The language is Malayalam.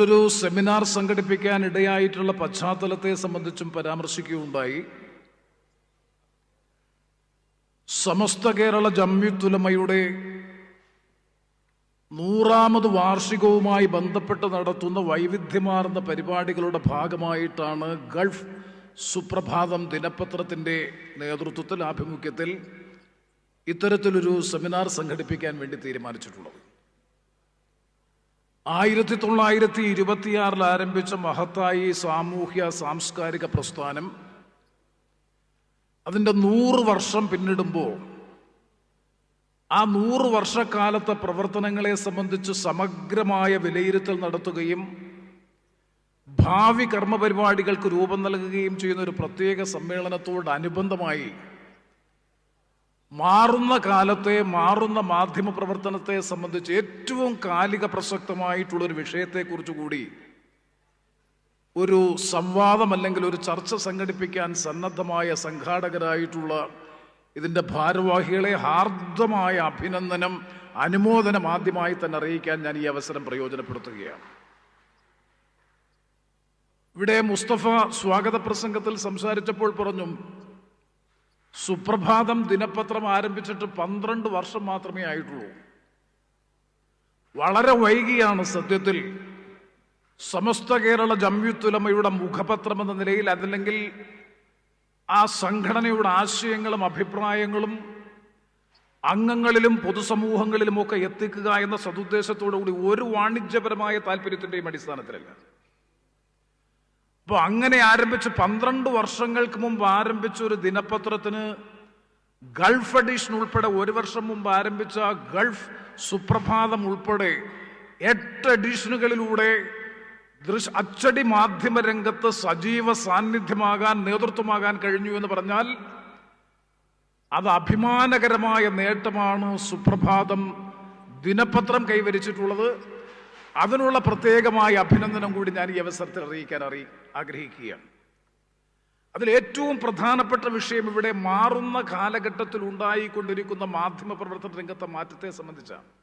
ഇത്തരത്തിലൊരു സെമിനാർ സംഘടിപ്പിക്കാൻ ഇടയായിട്ടുള്ള പശ്ചാത്തലത്തെ സംബന്ധിച്ചും പരാമർശിക്കുകയുണ്ടായി. സമസ്ത കേരള ജമ്യുത്തുലമയുടെ നൂറാമത് വാർഷികവുമായി ബന്ധപ്പെട്ട് നടത്തുന്ന വൈവിധ്യമാർന്ന പരിപാടികളുടെ ഭാഗമായിട്ടാണ് ഗൾഫ് സുപ്രഭാതം ദിനപത്രത്തിന്റെ നേതൃത്വത്തിൽ ആഭിമുഖ്യത്തിൽ ഇത്തരത്തിലൊരു സെമിനാർ സംഘടിപ്പിക്കാൻ വേണ്ടി തീരുമാനിച്ചിട്ടുള്ളത്. ആയിരത്തി തൊള്ളായിരത്തി ഇരുപത്തിയാറിൽ ആരംഭിച്ച മഹത്തായി സാമൂഹ്യ സാംസ്കാരിക പ്രസ്ഥാനം അതിന്റെ നൂറ് വർഷം പിന്നിടുമ്പോൾ ആ നൂറ് വർഷക്കാലത്തെ പ്രവർത്തനങ്ങളെ സംബന്ധിച്ച് സമഗ്രമായ വിലയിരുത്തൽ നടത്തുകയും ഭാവി കർമ്മപരിപാടികൾക്ക് രൂപം നൽകുകയും ചെയ്യുന്ന ഒരു പ്രത്യേക സമ്മേളനത്തോടനുബന്ധമായി മാറുന്ന കാലത്തെ മാറുന്ന മാധ്യമ പ്രവർത്തനത്തെ സംബന്ധിച്ച് ഏറ്റവും കാലിക പ്രസക്തമായിട്ടുള്ള ഒരു വിഷയത്തെക്കുറിച്ച് കൂടി ഒരു സംവാദം അല്ലെങ്കിൽ ഒരു ചർച്ച സംഘടിപ്പിക്കാൻ സന്നദ്ധമായ സംഘാടകരായിട്ടുള്ള ഇതിന്റെ ഭാരവാഹികളെ ഹാർദമായ അഭിനന്ദനം അനുമോദനം ആദ്യമായി തന്നെ അറിയിക്കാൻ ഞാൻ ഈ അവസരം പ്രയോജനപ്പെടുത്തുകയാണ്. ഇവിടെ മുസ്തഫ സ്വാഗത പ്രസംഗത്തിൽ സംസാരിച്ചപ്പോൾ പറഞ്ഞു സുപ്രഭാതം ദിനപത്രം ആരംഭിച്ചിട്ട് പന്ത്രണ്ട് വർഷം മാത്രമേ ആയിട്ടുള്ളൂ. വളരെ വൈകിയാണ് സത്യത്തിൽ സമസ്ത കേരള ജമ്യുത്തുലമയുടെ മുഖപത്രം എന്ന നിലയിൽ അതല്ലെങ്കിൽ ആ സംഘടനയുടെ ആശയങ്ങളും അഭിപ്രായങ്ങളും അംഗങ്ങളിലും പൊതുസമൂഹങ്ങളിലുമൊക്കെ എത്തിക്കുക എന്ന സതുദ്ദേശത്തോടു കൂടി ഒരു വാണിജ്യപരമായ താല്പര്യത്തിന്റെയും അടിസ്ഥാനത്തിലല്ല. അപ്പൊ അങ്ങനെ ആരംഭിച്ച് പന്ത്രണ്ട് വർഷങ്ങൾക്ക് മുമ്പ് ആരംഭിച്ച ഒരു ദിനപത്രത്തിന് ഗൾഫ് എഡിഷൻ ഉൾപ്പെടെ ഒരു വർഷം മുമ്പ് ആരംഭിച്ച ഗൾഫ് സുപ്രഭാതം ഉൾപ്പെടെ എട്ട് എഡിഷനുകളിലൂടെ ദൃശ് അച്ചടി മാധ്യമ രംഗത്ത് സജീവ സാന്നിധ്യമാകാൻ നേതൃത്വമാകാൻ കഴിഞ്ഞു എന്ന് പറഞ്ഞാൽ അത് അഭിമാനകരമായ നേട്ടമാണ് സുപ്രഭാതം ദിനപത്രം കൈവരിച്ചിട്ടുള്ളത്. അതിനുള്ള പ്രത്യേകമായ അഭിനന്ദനം കൂടി ഞാൻ ഈ അവസരത്തിൽ അറിയിക്കാൻ അറിയി ആഗ്രഹിക്കുകയാണ്. അതിൽ ഏറ്റവും പ്രധാനപ്പെട്ട വിഷയം ഇവിടെ മാറുന്ന കാലഘട്ടത്തിൽ ഉണ്ടായിക്കൊണ്ടിരിക്കുന്ന മാധ്യമ പ്രവർത്തന രംഗത്തെ മാറ്റത്തെ സംബന്ധിച്ചാണ്.